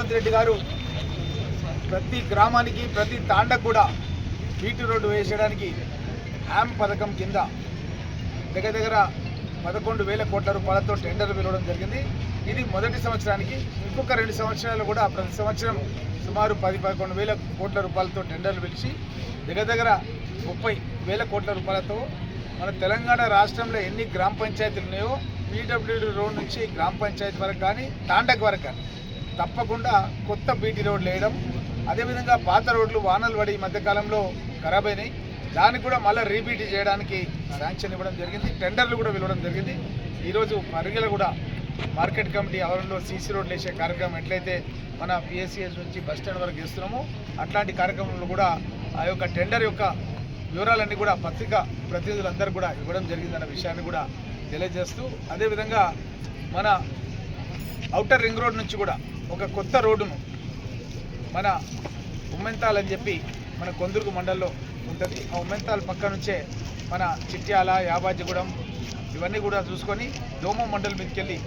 రేవంత్ రెడ్డి గారు ప్రతి గ్రామానికి ప్రతి తాండకు కూడా బీటీ రోడ్డు వేసేయడానికి యామ్ పథకం కింద దగ్గర దగ్గర పదకొండు వేల కోట్ల రూపాయలతో టెండర్ పిలవడం జరిగింది. ఇది మొదటి సంవత్సరానికి ఇంకొక రెండు సంవత్సరాలు కూడా ప్రతి సంవత్సరం సుమారు పది పదకొండు వేల కోట్ల రూపాయలతో టెండర్లు పిలిచి దగ్గర దగ్గర ముప్పై వేల కోట్ల రూపాయలతో మన తెలంగాణ రాష్ట్రంలో ఎన్ని గ్రామ పంచాయతీలు ఉన్నాయో పీడబ్ల్యూడీ రోడ్ నుంచి గ్రామ పంచాయతీ వరకు కానీ తాండక్ వరకు కానీ తప్పకుండా కొత్త బీటీ రోడ్లు వేయడం. అదేవిధంగా పాత రోడ్లు వానలు పడి ఈ మధ్యకాలంలో ఖరాబ్ అయినాయి. దానికి కూడా మళ్ళీ రీబీటీ చేయడానికి శాంక్షన్ ఇవ్వడం జరిగింది. టెండర్లు కూడా పిలవడం జరిగింది. ఈరోజు పరిగెల కూడా మార్కెట్ కమిటీ ఆవరణలో సీసీ రోడ్లు వేసే కార్యక్రమం ఎట్లయితే మన పిఎస్సిఎస్ నుంచి బస్ స్టాండ్ వరకు చేస్తున్నామో అట్లాంటి కార్యక్రమంలో కూడా ఆ యొక్క టెండర్ యొక్క వివరాలన్నీ కూడా పత్రిక ప్రతినిధులందరూ కూడా ఇవ్వడం జరిగిందన్న విషయాన్ని కూడా తెలియజేస్తూ అదేవిధంగా మన ఔటర్ రింగ్ రోడ్ నుంచి కూడా ఒక కొత్త రోడ్డును మన ఉమ్మెంతాల్ అని చెప్పి మన కొందుర్గు మండల్లో ఉంటుంది. ఆ ఉమ్మెంతాల్ పక్క నుంచే మన చిట్యాల యాబాజిగూడెం ఇవన్నీ కూడా చూసుకొని దోమ మండలం మీదకెళ్ళి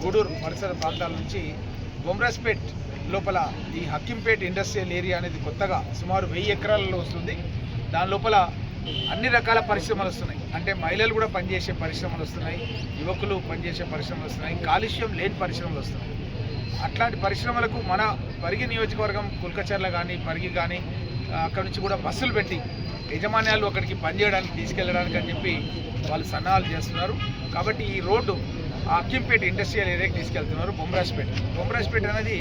గూడూరు పరిసర ప్రాంతాల నుంచి బొమ్రాస్పేట్ లోపల ఈ హక్కింపేట్ ఇండస్ట్రియల్ ఏరియా అనేది కొత్తగా సుమారు వెయ్యి ఎకరాలలో వస్తుంది. దాని లోపల అన్ని రకాల పరిశ్రమలు వస్తున్నాయి. అంటే మహిళలు కూడా పనిచేసే పరిశ్రమలు వస్తున్నాయి. యువకులు పనిచేసే పరిశ్రమలు వస్తున్నాయి. కాలుష్యం లేని పరిశ్రమలు వస్తున్నాయి. అట్లాంటి పరిశ్రమలకు మన పరిగి నియోజకవర్గం కుల్కచర్ల కానీ పరిగి కానీ అక్కడి నుంచి కూడా బస్సులు పెట్టి యజమాన్యాలు అక్కడికి పనిచేయడానికి తీసుకెళ్ళడానికి అని చెప్పి వాళ్ళు సన్నాహాలు చేస్తున్నారు. కాబట్టి ఈ రోడ్డు అక్కింపేట ఇండస్ట్రియల్ ఏరియాకి తీసుకెళ్తున్నారు బొమ్మరాజ్పేట బొమ్మరాజ్పేట అనేది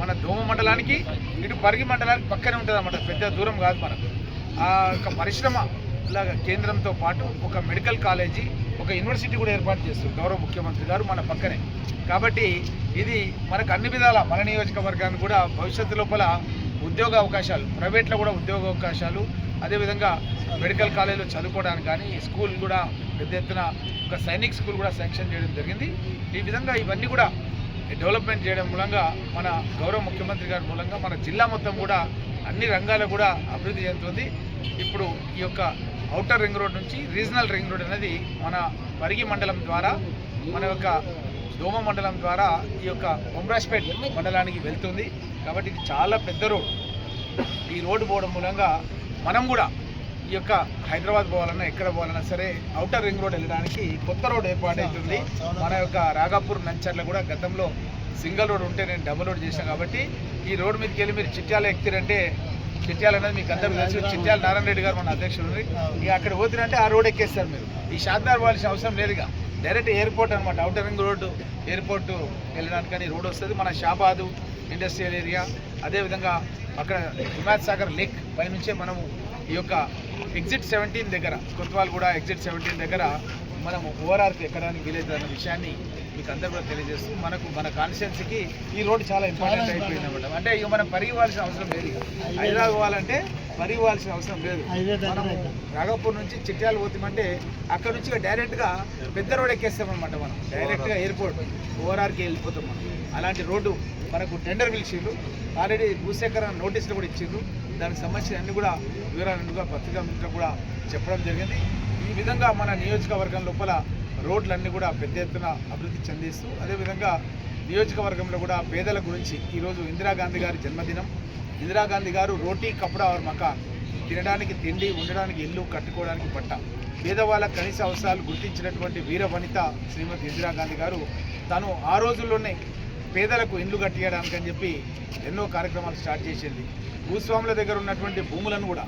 మన దోమ మండలానికి ఇటు పరిగి మండలానికి పక్కనే ఉంటుంది అన్నమాట. పెద్ద దూరం కాదు మనకు. ఆ యొక్క పరిశ్రమ లాగా కేంద్రంతో పాటు ఒక మెడికల్ కాలేజీ ఒక యూనివర్సిటీ కూడా ఏర్పాటు చేస్తారు గౌరవ ముఖ్యమంత్రి గారు మన పక్కనే. కాబట్టి ఇది మనకు అన్ని విధాల మన నియోజకవర్గాన్ని కూడా భవిష్యత్తు లోపల ఉద్యోగ అవకాశాలు ప్రైవేట్లో కూడా ఉద్యోగ అవకాశాలు అదేవిధంగా మెడికల్ కాలేజీలో చదువుకోవడానికి కానీ స్కూల్ కూడా పెద్ద ఎత్తున ఒక సైనిక్ స్కూల్ కూడా శాంక్షన్ చేయడం జరిగింది. ఈ విధంగా ఇవన్నీ కూడా డెవలప్మెంట్ చేయడం మూలంగా మన గౌరవ ముఖ్యమంత్రి గారి మూలంగా మన జిల్లా మొత్తం కూడా అన్ని రంగాలు కూడా అభివృద్ధి చెందుతుంది. ఇప్పుడు ఈ యొక్క ఔటర్ రింగ్ రోడ్ నుంచి రీజనల్ రింగ్ రోడ్ అనేది మన పరిగి మండలం ద్వారా మన యొక్క దోమ మండలం ద్వారా ఈ యొక్క బొమ్రాజ్పేట్ మండలానికి వెళ్తుంది. కాబట్టి ఇది చాలా పెద్ద రోడ్. ఈ రోడ్డు పోవడం మూలంగా మనం కూడా ఈ యొక్క హైదరాబాద్ పోవాలన్నా ఎక్కడ పోవాలన్నా సరే అవుటర్ రింగ్ రోడ్ వెళ్ళడానికి కొత్త రోడ్ ఏర్పాటవుతుంది మన యొక్క రాగాపూర్ నంచర్ల కూడా గతంలో సింగిల్ రోడ్ ఉంటే నేను డబుల్ రోడ్ చేశాను కాబట్టి ఈ రోడ్ మీదకి వెళ్ళి మీరు చిట్యాల ఎక్కిరంటే చిట్యాలు అనేది మీకు అందరూ తెలుసు. చిట్యాల నారాయణ రెడ్డి గారు మన అధ్యక్షుడు ఇక అక్కడ పోతున్నంటే ఆ రోడ్ ఎక్కేస్తారు మీరు. ఈ షాద్దార్ పోవాల్సిన అవసరం లేదుగా డైరెక్ట్ ఎయిర్పోర్ట్ అనమాట అవుటర్ రింగ్ రోడ్డు ఎయిర్పోర్ట్ వెళ్ళడానికని రోడ్ వస్తుంది. మన షాబాదు ఇండస్ట్రియల్ ఏరియా అదేవిధంగా అక్కడ హిమాయత్ సాగర్ లేక్ పైనుంచే మనము ఈ యొక్క ఎగ్జిట్ సెవెంటీన్ దగ్గర కొత్తవాళ్ళు కూడా ఎగ్జిట్ సెవెంటీన్ దగ్గర మనం ఓఆర్ఆర్కి ఎక్కడానికి వీలవుతుంది అన్న విషయాన్ని మీకు అందరూ కూడా తెలియజేస్తూ మనకు మన కాన్స్టిట్యున్సీకి ఈ రోడ్ చాలా ఇంపార్టెంట్ అయిపోయింది అనమాట అంటే ఇక మనం పరిగివ్వాల్సిన అవసరం లేదు హైదరాబాద్ పోవాలంటే పరిగివ్వాల్సిన అవసరం లేదు. రాఘపూర్ నుంచి చిట్యాలు పోతామంటే అక్కడ నుంచి డైరెక్ట్గా పెద్ద రోడ్ ఎక్కేస్తామన్నమాట మనం. డైరెక్ట్గా ఎయిర్పోర్ట్ ఓఆర్ఆర్కి వెళ్ళిపోతాం మనం. అలాంటి రోడ్డు మనకు టెండర్ పిలిచిండ్రు. ఆల్రెడీ భూసేకరణ నోటీసులు కూడా ఇచ్చిండ్రు. దానికి సంబంధించిన అన్ని కూడా వివరాలన్నీ కూడా పత్రికా మిత్రులు కూడా చెప్పడం జరిగింది. ఈ విధంగా మన నియోజకవర్గం లోపల రోడ్లన్నీ కూడా పెద్ద ఎత్తున అభివృద్ధి చెందిస్తూ అదేవిధంగా నియోజకవర్గంలో కూడా పేదల గురించి ఈరోజు ఇందిరాగాంధీ గారి జన్మదినం. ఇందిరాగాంధీ గారు రోటీ కపడా ఆర్ మకాన్ తినడానికి తిండి ఉండడానికి ఇల్లు కట్టుకోవడానికి పట్ట. పేదవాళ్ళ కనీస అవసరాలు గుర్తించినటువంటి వీర వనిత శ్రీమతి ఇందిరాగాంధీ గారు తను ఆ రోజుల్లోనే పేదలకు ఇండ్లు కట్టియడానికి అని చెప్పి ఎన్నో కార్యక్రమాలు స్టార్ట్ చేసింది. భూస్వాముల దగ్గర ఉన్నటువంటి భూములను కూడా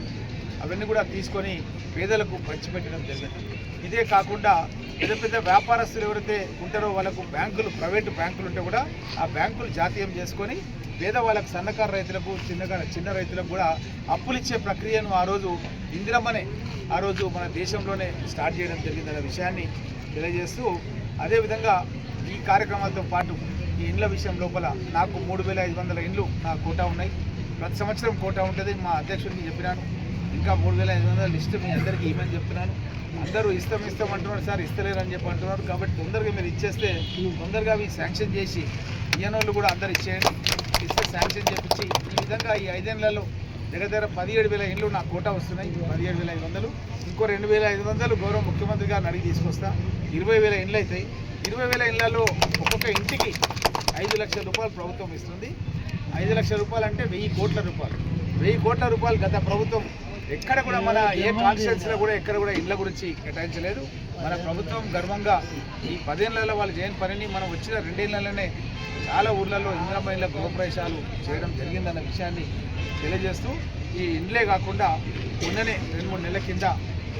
అవన్నీ కూడా తీసుకొని పేదలకు పంచిపెట్టడం జరిగింది. ఇదే కాకుండా పెద్ద పెద్ద వ్యాపారస్తులు ఎవరైతే ఉంటారో వాళ్ళకు బ్యాంకులు ప్రైవేటు బ్యాంకులు ఉంటే కూడా ఆ బ్యాంకులు జాతీయం చేసుకొని పేదవాళ్ళకు సన్నకారు రైతులకు చిన్నగా చిన్న రైతులకు కూడా అప్పులిచ్చే ప్రక్రియను ఆ రోజు ఇందిరమ్మనే ఆ రోజు మన దేశంలోనే స్టార్ట్ చేయడం జరిగిందనే విషయాన్ని తెలియజేస్తూ అదేవిధంగా ఈ కార్యక్రమాలతో పాటు ఈ ఇండ్ల విషయం లోపల నాకు మూడు వేల ఐదు వందల ఇండ్లు నా కోటా ఉన్నాయి. ప్రతి సంవత్సరం కోటా ఉంటుంది మా అధ్యక్షుడికి చెప్పినాను. ఇంకా మూడు వేల ఐదు వందల లిస్ట్ మీ అందరికీ ఇవ్వమని చెప్తున్నాను. అందరూ ఇష్టం ఇస్తాం అంటున్నారు సార్ ఇస్తలేరని చెప్పి అంటున్నారు. కాబట్టి తొందరగా మీరు ఇచ్చేస్తే తొందరగా అవి శాంక్షన్ చేసి ఇయ్యనోళ్ళు కూడా అందరు ఇచ్చేయండి. ఇస్తే శాంక్షన్ చేపించి ఈ విధంగా ఈ ఐదేళ్ళలో దగ్గర దగ్గర పదిహేడు వేల ఇండ్లు నా కోటా వస్తున్నాయి. పదిహేడు వేల ఐదు వందలు. ఇంకో రెండు వేల ఐదు వందలు గౌరవ ముఖ్యమంత్రి గారిని అడిగి తీసుకొస్తా. ఇరవై వేల ఇండ్లు అవుతాయి ఇరవై వేల ఇండ్లలో ఒక్కొక్క ఇంటికి ఐదు లక్షల రూపాయలు ప్రభుత్వం ఇస్తుంది. ఐదు లక్షల రూపాయలు అంటే వెయ్యి కోట్ల రూపాయలు. వెయ్యి కోట్ల రూపాయలు గత ప్రభుత్వం ఎక్కడ కూడా మన ఏ కాన్స్టిట్యున్సీలో కూడా ఎక్కడ కూడా ఇళ్ళ గురించి కేటాయించలేదు. మన ప్రభుత్వం గర్వంగా ఈ పదేళ్ళలో వాళ్ళు చేయని పనిని మనం వచ్చిన రెండేళ్ళలోనే చాలా ఊర్లలో ఇంద్రమ్మ ఇళ్ళ గృహప్రవేశాలు చేయడం జరిగిందన్న విషయాన్ని తెలియజేస్తూ ఈ ఇండ్లే కాకుండా మొన్ననే రెండు మూడు నెలల కింద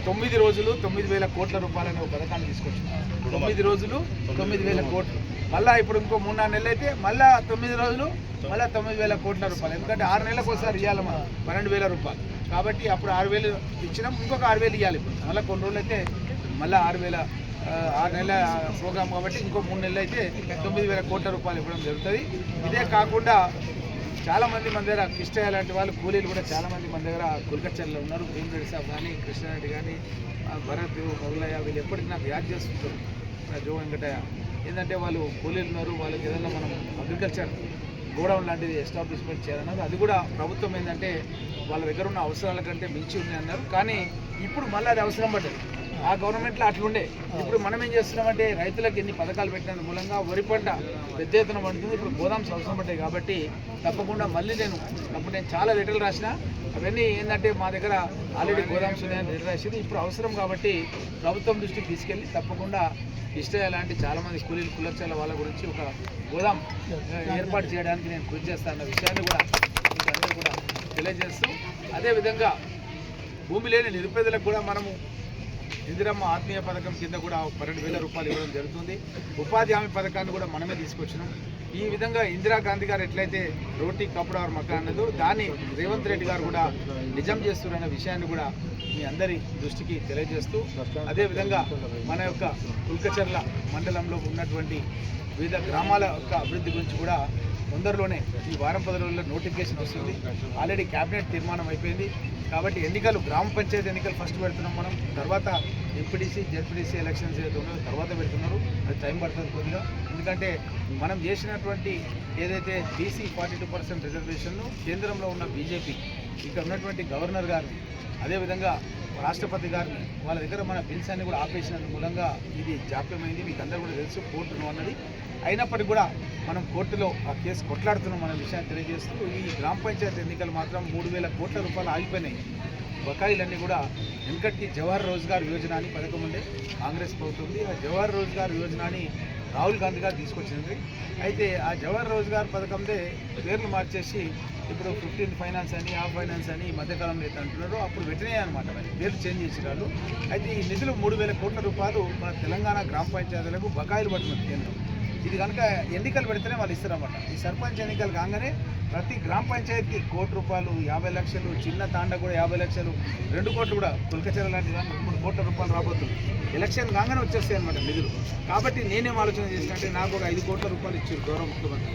తొమ్మిది రోజులు తొమ్మిది వేల కోట్ల రూపాయలనే ఒక పథకాన్ని తీసుకొచ్చాం తొమ్మిది రోజులు తొమ్మిది వేల కోట్లు. మళ్ళా ఇప్పుడు ఇంకో మూడు నాలుగు నెలలు అయితే మళ్ళా తొమ్మిది రోజులు మళ్ళా తొమ్మిది వేల కోట్ల రూపాయలు. ఎందుకంటే ఆరు నెలలకు ఒకసారి ఇవ్వాలి మనం పన్నెండు వేల రూపాయలు. కాబట్టి అప్పుడు ఆరు వేలు ఇచ్చినాం ఇంకొక ఆరు వేలు ఇవ్వాలి ఇప్పుడు. మళ్ళీ కొన్ని రోజులు అయితే మళ్ళీ ఆరు వేల ఆరు నెలల ప్రోగ్రాం కాబట్టి ఇంకో మూడు నెలలు అయితే తొమ్మిది వేల కోట్ల రూపాయలు ఇవ్వడం జరుగుతుంది. ఇదే కాకుండా చాలామంది మన దగ్గర కృష్ణయ్య లాంటి వాళ్ళు కూలీలు కూడా చాలామంది మన దగ్గర కుల్కచర్లో ఉన్నారు. భీమరెడ్డి సాబ్ కానీ కృష్ణారెడ్డి కానీ భరత్ మొగలయ్య వీళ్ళు ఎప్పటికీ నాకు యాద్ చేస్తుంటారు. జో వెంకటయ్య. ఏంటంటే వాళ్ళు కూలీలు ఉన్నారు వాళ్ళకి ఏదైనా మనం అగ్రికల్చర్ గోడౌన్ లాంటిది ఎస్టాబ్లిష్మెంట్ చేయాలన్నారు అది కూడా ప్రభుత్వం ఏంటంటే వాళ్ళ దగ్గర ఉన్న అవసరాల కంటే మించి ఉంది అన్నారు. కానీ ఇప్పుడు మళ్ళీ అది అవసరం పడ్డది. ఆ గవర్నమెంట్లో అట్లుండే ఇప్పుడు మనం ఏం చేస్తున్నామంటే రైతులకు ఎన్ని పథకాలు పెట్టిన మూలంగా వరి పంట పెద్ద ఎత్తున పండుతుంది. ఇప్పుడు గోదామ్స్ అవసరం పడ్డాయి కాబట్టి తప్పకుండా మళ్ళీ నేను అప్పుడు నేను చాలా లెటర్లు రాసిన అవన్నీ ఏంటంటే మా దగ్గర ఆల్రెడీ గోదామ్స్ ఉన్నాయని లెటర్ రాసింది. ఇప్పుడు అవసరం కాబట్టి ప్రభుత్వం దృష్టికి తీసుకెళ్ళి తప్పకుండా ఇష్టం లాంటి చాలామంది కూలీలు కులచాల వాళ్ళ గురించి ఒక గోదాం ఏర్పాటు చేయడానికి నేను కృషి చేస్తాను విషయాన్ని కూడా అందరూ కూడా తెలియజేస్తూ అదేవిధంగా భూమి లేని నిరుపేదలకు కూడా మనము ఇందిరమ్మ ఆత్మీయ పథకం కింద కూడా పన్నెండు వేల రూపాయలు ఇవ్వడం జరుగుతుంది. ఉపాధి హామీ పథకాన్ని కూడా మనమే తీసుకొచ్చినాం. ఈ విధంగా ఇందిరాగాంధీ గారు ఎట్లయితే రోటీ కప్పుడు ఆరు మక్క అన్నదో దాన్ని రేవంత్ రెడ్డి గారు కూడా నిజం చేస్తున్నారన్న విషయాన్ని కూడా మీ అందరి దృష్టికి తెలియజేస్తూ అదేవిధంగా మన యొక్క కుల్కచర్ల మండలంలో ఉన్నటువంటి వివిధ గ్రామాల యొక్క అభివృద్ధి గురించి కూడా తొందరలోనే ఈ వారం పది రోజుల్లో నోటిఫికేషన్ వస్తుంది. ఆల్రెడీ క్యాబినెట్ తీర్మానం అయిపోయింది. కాబట్టి ఎన్నికలు గ్రామ పంచాయతీ ఎన్నికలు ఫస్ట్ పెడుతున్నాం మనం. తర్వాత ఎంపీడీసీ జెడ్పీడీసీ ఎలక్షన్స్ ఏదైతే ఉన్నాయో తర్వాత పెడుతున్నారు. అది టైం పడుతుంది కొద్దిగా. ఎందుకంటే మనం చేసినటువంటి ఏదైతే బీసీ ఫార్టీ టూ పర్సెంట్ రిజర్వేషన్ను కేంద్రంలో ఉన్న బీజేపీ ఇక్కడ ఉన్నటువంటి గవర్నర్ గారిని అదేవిధంగా రాష్ట్రపతి గారిని వాళ్ళ దగ్గర మన బిల్స్ అన్ని కూడా ఆపేసినందు మూలంగా ఇది జాప్యమైంది. మీకు అందరూ కూడా తెలుసు కోర్టును అన్నది అయినప్పటికీ కూడా మనం కోర్టులో ఆ కేసు కొట్లాడుతున్నాం అనే విషయాన్ని తెలియజేస్తూ ఈ గ్రామ పంచాయతీ ఎన్నికలు మాత్రం మూడు వేల కోట్ల రూపాయలు ఆగిపోయినాయి. బకాయిలన్నీ కూడా వెంకట్కి జవహర్ రోజ్గార్ యోజన అని పథకం ఉండే కాంగ్రెస్ ప్రభుత్వం ఉంది. ఆ జవహర్ రోజ్గార్ యోజనని రాహుల్ గాంధీ గారు తీసుకొచ్చింది. అయితే ఆ జవహర్ రోజ్గార్ పథకందే పేర్లు మార్చేసి ఇప్పుడు ఫిఫ్టీన్ ఫైనాన్స్ అని ఆ ఫైనాన్స్ అని ఈ మధ్యకాలంలో అయితే అంటున్నారు అప్పుడు వెంటనే అనమాట మరి. పేర్లు చేంజ్ చేసి వాళ్ళు అయితే ఈ నిధులు మూడు వేల కోట్ల రూపాయలు మన తెలంగాణ గ్రామ పంచాయతీలకు బకాయిలు పడుతున్నారు కేంద్రం. ఇది కనుక ఎన్నికలు పెడితేనే వాళ్ళు ఇస్తారన్నమాట. ఈ సర్పంచ్ ఎన్నికలు కాగానే ప్రతి గ్రామ పంచాయతీకి కోటి రూపాయలు యాభై లక్షలు చిన్న తాండ కూడా యాభై లక్షలు రెండు కోట్లు కూడా కులకచర లాంటి దాన్ని మూడు కోట్ల రూపాయలు రాబోతుంది. ఎలక్షన్ కాగానే వచ్చేస్తాయి అనమాట నిధులు. కాబట్టి నేనేం ఆలోచన చేసినట్టే నాకు ఒక ఐదు కోట్ల రూపాయలు ఇచ్చారు గౌరవ ముఖ్యమంత్రి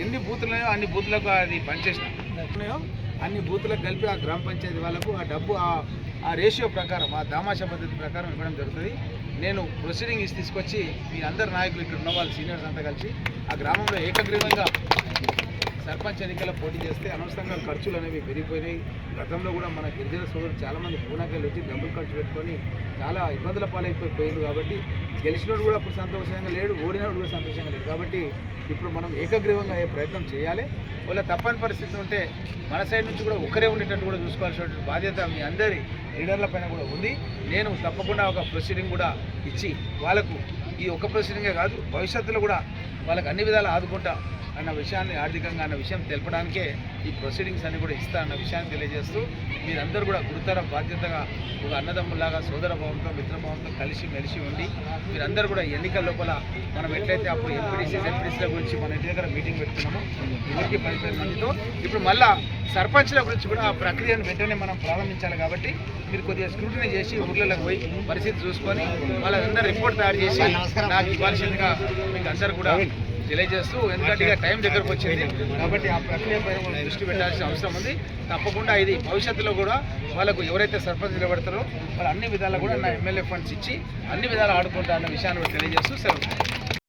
ఎన్ని బూతులున్నాయో అన్ని బూతులకు అది పనిచేసిన అన్ని బూతులకు కలిపి ఆ గ్రామ పంచాయతీ వాళ్ళకు ఆ డబ్బు ఆ- ఆ రేషియో ప్రకారం ఆ దామాషా పద్ధతి ప్రకారం ఇవ్వడం జరుగుతుంది. నేను ప్రొసీడింగ్ తీసుకొచ్చి మీ అందరు నాయకులు ఇక్కడ ఉన్న వాళ్ళు సీనియర్స్ అంతా కలిసి ఆ గ్రామంలో ఏకగ్రీవంగా సర్పంచ్ ఎన్నికల్లో పోటీ చేస్తే అనవసరంగా ఖర్చులు అనేవి పెరిగిపోయినాయి. గతంలో కూడా మన గిరిజన సోదరులు చాలామంది పూనాకెళ్ళి వచ్చి డబ్బులు ఖర్చు పెట్టుకొని చాలా ఇబ్బందుల పాలైపోయి పోయింది కాబట్టి గెలిచినోడు కూడా అప్పుడు సంతోషంగా లేడు ఓడినోడు కూడా సంతోషంగా లేడు. కాబట్టి ఇప్పుడు మనం ఏకగ్రీవంగా అయ్యే ప్రయత్నం చేయాలి? వాళ్ళ తప్పని పరిస్థితి ఉంటే మన సైడ్ నుంచి కూడా ఒకరే ఉండేటట్టు కూడా చూసుకోవాల్సిన బాధ్యత మీ అందరి లీడర్ల పైన కూడా ఉంది. నేను తప్పకుండా ఒక ప్రొసీడింగ్ కూడా ఇచ్చి వాళ్ళకు ఈ ఒక్క ప్రొసీడింగే కాదు భవిష్యత్తులో కూడా వాళ్ళకి అన్ని విధాలు ఆదుకుంటా అన్న విషయాన్ని ఆర్థికంగా అన్న విషయం తెలపడానికే ఈ ప్రొసీడింగ్స్ అన్ని కూడా ఇస్తా అన్న విషయాన్ని తెలియజేస్తూ మీరందరూ కూడా గురుతర బాధ్యతగా ఒక అన్నదమ్ములాగా సోదర భావంతో మిత్రభావంతో కలిసి మెలిసి ఉండి మీరందరూ కూడా ఎన్నికల లోపల మనం ఎట్లయితే అప్పుడు ఎంపీడీసీ ఎంపీడీసీల గురించి మన ఇంటి దగ్గర మీటింగ్ పెడుతున్నామో ఎవరికి పది పది మందితో ఇప్పుడు మళ్ళా సర్పంచ్ల గురించి కూడా ఆ ప్రక్రియను వెంటనే మనం ప్రారంభించాలి కాబట్టి మీరు కొద్దిగా స్క్రూటినీ చేసి ఊర్లలోకి పోయి పరిస్థితి చూసుకొని వాళ్ళందరూ రిపోర్ట్ తయారు చేసి నాకు ఇవ్వాల్సిందిగా మీకు అందరు కూడా తెలియజేస్తూ ఎందుకంటే ఇక టైం దగ్గరకు వచ్చింది. కాబట్టి ఆ ప్రక్రియ పైన మనం దృష్టి పెట్టాల్సిన అవసరం ఉంది. తప్పకుండా ఇది భవిష్యత్తులో కూడా వాళ్ళకు ఎవరైతే సర్పంచ్ నిలబడతారో వాళ్ళు అన్ని విధాలు కూడా నా ఎమ్మెల్యే ఫండ్స్ ఇచ్చి అన్ని విధాలు ఆడుకుంటా అన్న విషయాన్ని తెలియజేస్తూ సెలవు.